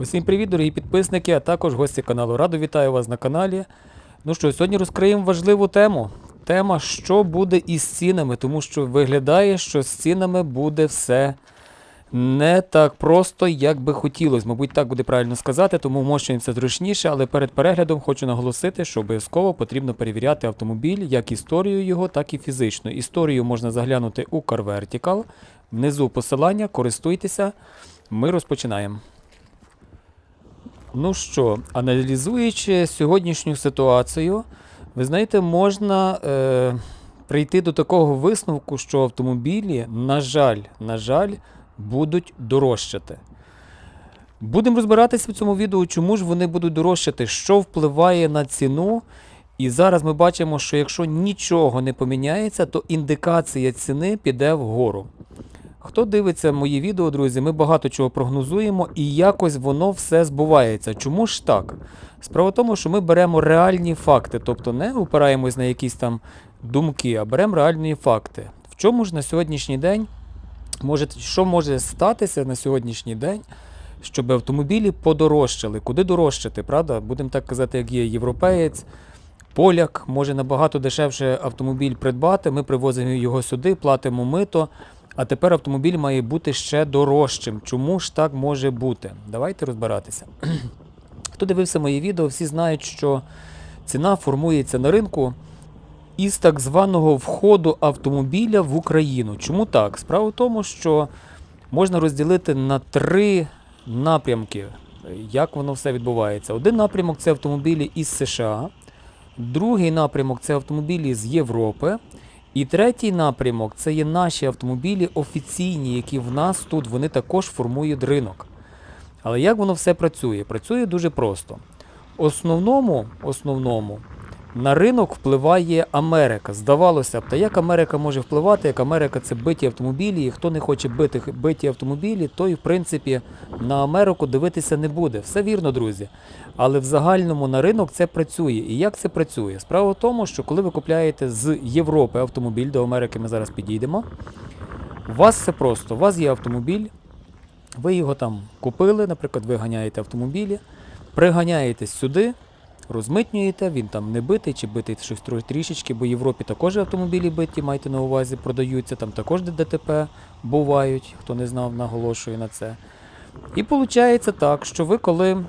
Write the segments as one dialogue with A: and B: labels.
A: Усім привіт, дорогі підписники, а також гості каналу. Радо вітаю вас на каналі. Ну що, сьогодні розкриємо важливу тему. Тема, що буде із цінами, тому що виглядає, що з цінами буде все не так просто, як би хотілося. Мабуть, так буде правильно сказати, тому вмощуємося зручніше, але перед переглядом хочу наголосити, що обов'язково потрібно перевіряти автомобіль, як історію його, так і фізично. Історію можна заглянути у Car Vertical. Внизу посилання, користуйтеся. Ми розпочинаємо. Ну що, аналізуючи сьогоднішню ситуацію, ви знаєте, можна е, прийти до такого висновку, що автомобілі, на жаль, на жаль, будуть дорожчати. Будемо розбиратися в цьому відео, чому ж вони будуть дорожчати, що впливає на ціну. І зараз ми бачимо, що якщо нічого не поміняється, то індикація ціни піде вгору. Хто дивиться мої відео, друзі, ми багато чого прогнозуємо і якось воно все збувається. Чому ж так? Справа в тому, що ми беремо реальні факти, тобто не опираємось на якісь там думки, а беремо реальні факти. В чому ж на сьогоднішній день може, що може статися на сьогоднішній день, щоб автомобілі подорожчали? Куди дорожчати, правда? Будемо так казати, як є європеєць. Поляк може набагато дешевше автомобіль придбати. Ми привозимо його сюди, платимо мито. А тепер автомобіль має бути ще дорожчим. Чому ж так може бути? Давайте розбиратися. Хто дивився мої відео, всі знають, що ціна формується на ринку із так званого входу автомобіля в Україну. Чому так? Справа в тому, що можна розділити на три напрямки, як воно все відбувається. Один напрямок це автомобілі із США, другий напрямок це автомобілі з Європи. І третій напрямок це є наші автомобілі офіційні, які в нас тут вони також формують ринок. Але як воно все працює? Працює дуже просто. Основному, основному на ринок впливає Америка. Здавалося б, та як Америка може впливати, як Америка це биті автомобілі, і хто не хоче бити биті автомобілі, той, в принципі, на Америку дивитися не буде. Все вірно, друзі. Але в загальному на ринок це працює. І як це працює? Справа в тому, що коли ви купляєте з Європи автомобіль, до Америки ми зараз підійдемо, у вас все просто. У вас є автомобіль, ви його там купили, наприклад, ви ганяєте автомобілі, приганяєтесь сюди, розмитнюєте, він там не битий чи битий щось трішечки, бо в Європі також автомобілі биті, майте на увазі, продаються, там також ДТП бувають, хто не знав, наголошую на це. І виходить так, що ви коли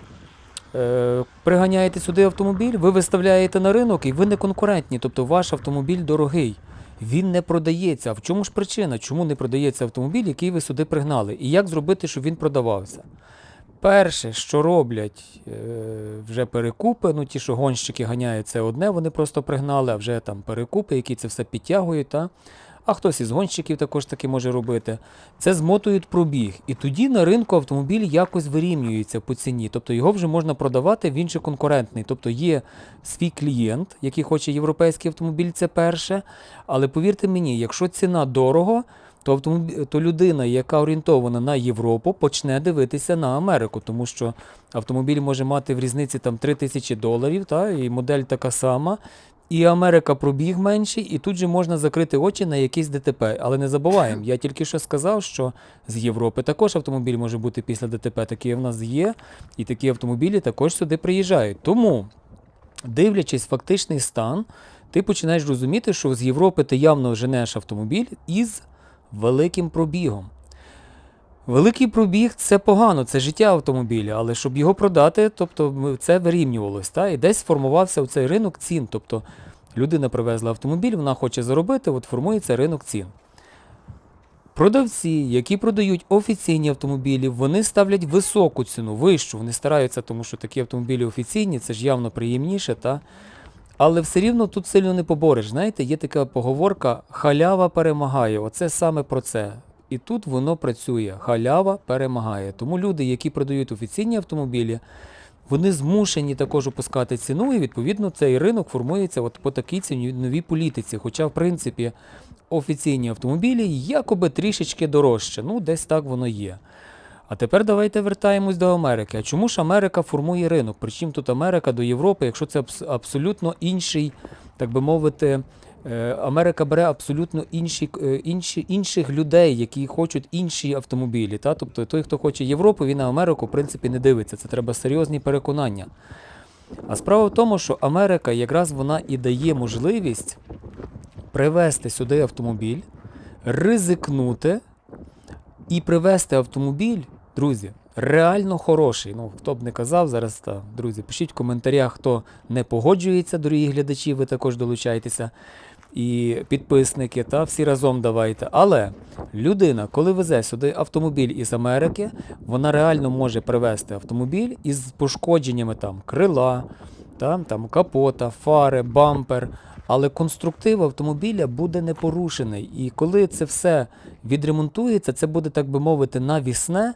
A: е, приганяєте сюди автомобіль, ви виставляєте на ринок і ви не конкурентні, тобто ваш автомобіль дорогий. Він не продається. А в чому ж причина? Чому не продається автомобіль, який ви сюди пригнали? І як зробити, щоб він продавався? Перше, що роблять е, вже перекупи, ну ті, що гонщики ганяють, це одне, вони просто пригнали, а вже там перекупи, які це все підтягують. Та? А хтось із гонщиків також таки може робити. Це змотують пробіг. І тоді на ринку автомобіль якось вирівнюється по ціні. Тобто його вже можна продавати, він же конкурентний. Тобто є свій клієнт, який хоче європейський автомобіль, це перше. Але повірте мені, якщо ціна дорого, то, автомобіль, то людина, яка орієнтована на Європу, почне дивитися на Америку, тому що автомобіль може мати в різниці там 3 тисячі доларів, та, і модель така сама. І Америка пробіг менший, і тут же можна закрити очі на якийсь ДТП. Але не забуваємо, я тільки що сказав, що з Європи також автомобіль може бути після ДТП. Такі в нас є, і такі автомобілі також сюди приїжджають. Тому, дивлячись фактичний стан, ти починаєш розуміти, що з Європи ти явно женеш автомобіль із великим пробігом. Великий пробіг це погано, це життя автомобіля, але щоб його продати, тобто це вирівнювалось. Та? І десь сформувався цей ринок цін. Тобто людина привезла автомобіль, вона хоче заробити, от формується ринок цін. Продавці, які продають офіційні автомобілі, вони ставлять високу ціну, вищу. Вони стараються, тому що такі автомобілі офіційні, це ж явно приємніше. Та? Але все рівно тут сильно не побореш. Знаєте, є така поговорка халява перемагає. Оце саме про це. І тут воно працює. Халява перемагає. Тому люди, які продають офіційні автомобілі, вони змушені також опускати ціну, і відповідно цей ринок формується от по такій ціновій політиці. Хоча, в принципі, офіційні автомобілі якоби трішечки дорожче. Ну, десь так воно є. А тепер давайте вертаємось до Америки. А чому ж Америка формує ринок? Причому тут Америка до Європи, якщо це абс- абсолютно інший, так би мовити, Е, Америка бере абсолютно інші, е, інші, інших людей, які хочуть інші автомобілі. Та? Тобто той, хто хоче Європу, він на Америку, в принципі, не дивиться. Це треба серйозні переконання. А справа в тому, що Америка якраз вона і дає можливість привезти сюди автомобіль, ризикнути і привезти автомобіль, друзі, реально хороший. Ну, хто б не казав зараз, та, друзі, пишіть в коментарях, хто не погоджується, дорогі глядачі, ви також долучайтеся. І підписники, та всі разом давайте. Але людина, коли везе сюди автомобіль із Америки, вона реально може привезти автомобіль із пошкодженнями там крила, там, там капота, фари, бампер. Але конструктив автомобіля буде не порушений. І коли це все відремонтується, це буде, так би мовити, навісне.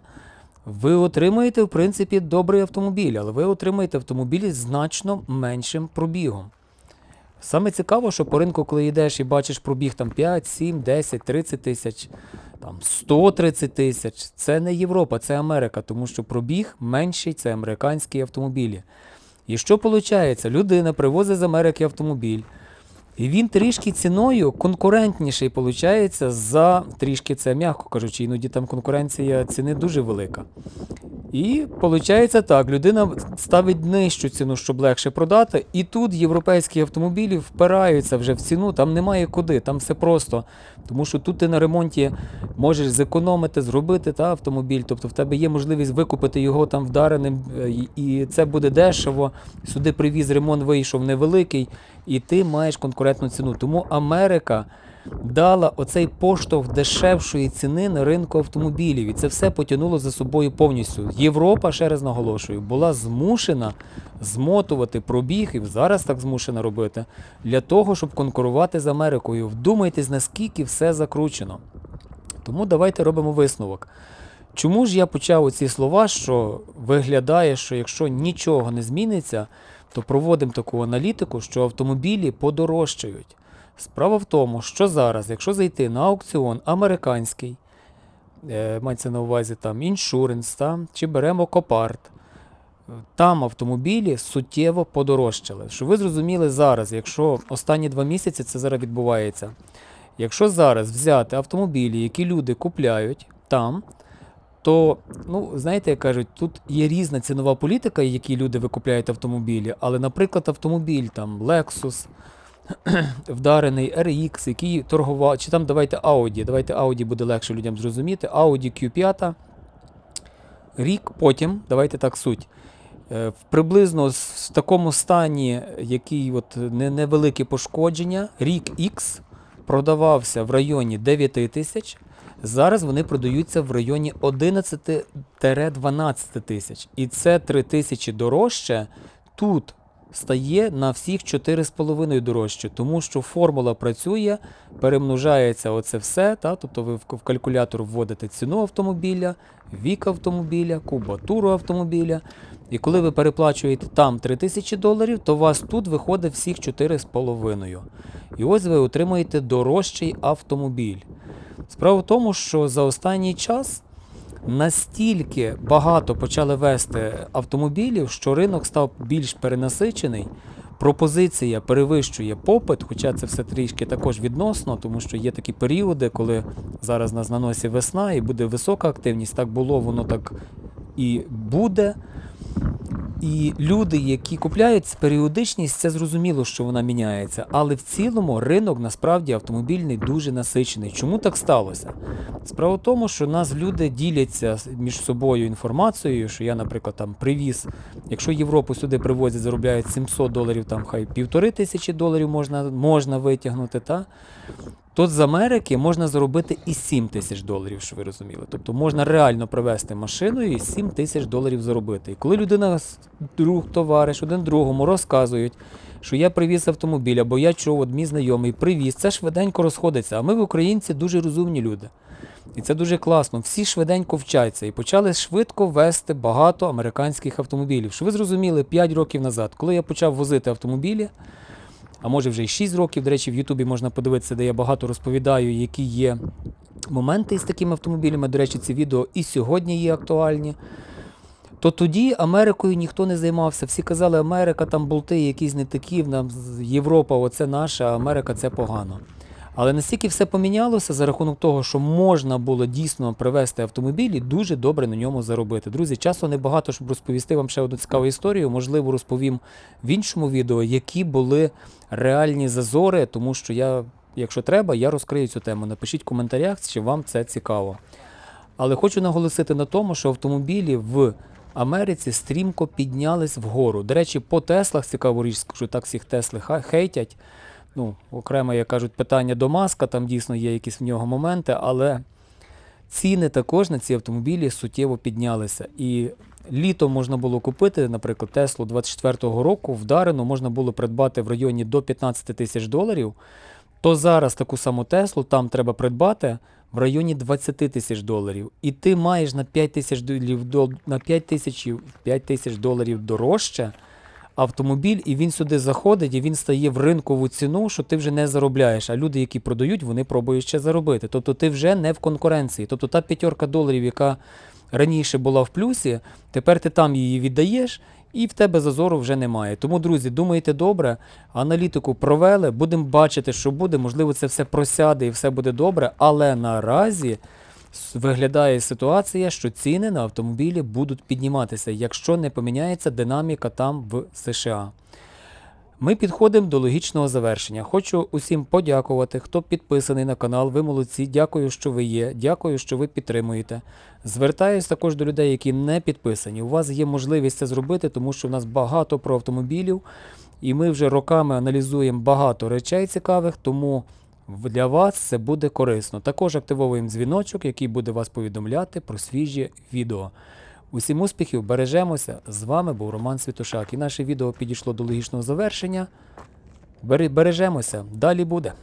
A: Ви отримаєте, в принципі, добрий автомобіль, але ви отримаєте автомобіль з значно меншим пробігом. Саме цікаво, що по ринку, коли йдеш і бачиш пробіг там 5, 7, 10, 30 тисяч, там 130 тисяч, це не Європа, це Америка, тому що пробіг менший це американські автомобілі. І що виходить? Людина привозить з Америки автомобіль, і він трішки ціною конкурентніший виходить за трішки це, м'яко кажучи, іноді там конкуренція ціни дуже велика. І виходить так, людина ставить нижчу ціну, щоб легше продати, і тут європейські автомобілі впираються вже в ціну, там немає куди, там все просто. Тому що тут ти на ремонті можеш зекономити, зробити та, автомобіль, тобто в тебе є можливість викупити його там вдареним, е, і- і це буде дешево. Сюди привіз ремонт вийшов невеликий, і ти маєш конкурентну ціну. Тому Америка дала оцей поштовх дешевшої ціни на ринку автомобілів. І це все потягнуло за собою повністю. Європа, ще раз наголошую, була змушена змотувати пробіг, і зараз так змушена робити, для того, щоб конкурувати з Америкою. Вдумайтесь, наскільки все закручено. Тому давайте робимо висновок. Чому ж я почав оці слова, що виглядає, що якщо нічого не зміниться, то проводимо таку аналітику, що автомобілі подорожчають. Справа в тому, що зараз, якщо зайти на аукціон американський, е, мається на увазі там іншуренс, там, чи беремо Копарт, там автомобілі суттєво подорожчали. Щоб ви зрозуміли зараз, якщо останні два місяці це зараз відбувається, якщо зараз взяти автомобілі, які люди купляють там, то, ну, знаєте, як кажуть, тут є різна цінова політика, які люди викупляють автомобілі, але, наприклад, автомобіль там Lexus, вдарений RX, який торгував, чи там давайте Audi, давайте Audi буде легше людям зрозуміти, Audi Q5, рік потім, давайте так суть. Е, в Приблизно в такому стані, який от невелике пошкодження, рік X продавався в районі 9 тисяч. Зараз вони продаються в районі 11-12 тисяч. І це 3 тисячі дорожче тут стає на всіх 4,5 дорожче, тому що формула працює, перемножається оце все. Та? Тобто ви в калькулятор вводите ціну автомобіля, вік автомобіля, кубатуру автомобіля. І коли ви переплачуєте там 3 тисячі доларів, то у вас тут виходить всіх 4,5. І ось ви отримуєте дорожчий автомобіль. Справа в тому, що за останній час настільки багато почали вести автомобілів, що ринок став більш перенасичений. Пропозиція перевищує попит, хоча це все трішки також відносно, тому що є такі періоди, коли зараз нас на носі весна і буде висока активність. Так було, воно так і буде. І люди, які купляють періодичність, це зрозуміло, що вона міняється. Але в цілому ринок насправді автомобільний дуже насичений. Чому так сталося? Справа в тому, що нас люди діляться між собою інформацією, що я, наприклад, там привіз, якщо Європу сюди привозять, заробляють 700 доларів, там хай півтори тисячі доларів можна, можна витягнути, та? То з Америки можна заробити і 7 тисяч доларів, що ви розуміли. Тобто можна реально привезти машиною і 7 тисяч доларів заробити. І коли людина, друг, товариш, один другому розказують, що я привіз автомобіль, або я чув, от мій знайомий привіз, це швиденько розходиться. А ми, в українці, дуже розумні люди. І це дуже класно. Всі швиденько вчаться і почали швидко вести багато американських автомобілів. Що ви зрозуміли 5 років назад, коли я почав возити автомобілі, а може вже й 6 років. До речі, в Ютубі можна подивитися, де я багато розповідаю, які є моменти з такими автомобілями. До речі, ці відео і сьогодні є актуальні. то тоді Америкою ніхто не займався. Всі казали, Америка там болти якісь не такі, нам Європа оце наша, Америка це погано. Але настільки все помінялося за рахунок того, що можна було дійсно привезти автомобіль і дуже добре на ньому заробити. Друзі, часу небагато, щоб розповісти вам ще одну цікаву історію. Можливо, розповім в іншому відео, які були реальні зазори, тому що я, якщо треба, я розкрию цю тему. Напишіть в коментарях, чи вам це цікаво. Але хочу наголосити на тому, що автомобілі в Америці стрімко піднялись вгору. До речі, по Теслах цікаву річ, скажу, так всіх Тесли хейтять. Ну, окремо, як кажуть, питання до маска, там дійсно є якісь в нього моменти, але ціни також на ці автомобілі суттєво піднялися. І літом можна було купити, наприклад, Теслу 24-го року в можна було придбати в районі до 15 тисяч доларів. То зараз таку саму Теслу там треба придбати в районі 20 тисяч доларів. І ти маєш на 5 тисяч доларів, на 5 тисяч, 5 тисяч доларів дорожче автомобіль, і він сюди заходить, і він стає в ринкову ціну, що ти вже не заробляєш. А люди, які продають, вони пробують ще заробити. Тобто ти вже не в конкуренції. Тобто та п'ятерка доларів, яка раніше була в плюсі, тепер ти там її віддаєш. І в тебе зазору вже немає. Тому, друзі, думайте добре, аналітику провели, будемо бачити, що буде. Можливо, це все просяде і все буде добре. Але наразі виглядає ситуація, що ціни на автомобілі будуть підніматися, якщо не поміняється динаміка там в США. Ми підходимо до логічного завершення. Хочу усім подякувати, хто підписаний на канал. Ви молодці. Дякую, що ви є. Дякую, що ви підтримуєте. Звертаюсь також до людей, які не підписані. У вас є можливість це зробити, тому що в нас багато про автомобілів, і ми вже роками аналізуємо багато речей цікавих, тому для вас це буде корисно. Також активовуємо дзвіночок, який буде вас повідомляти про свіжі відео. Усім успіхів, бережемося. З вами був Роман Світошак. І наше відео підійшло до логічного завершення. Бережемося, далі буде.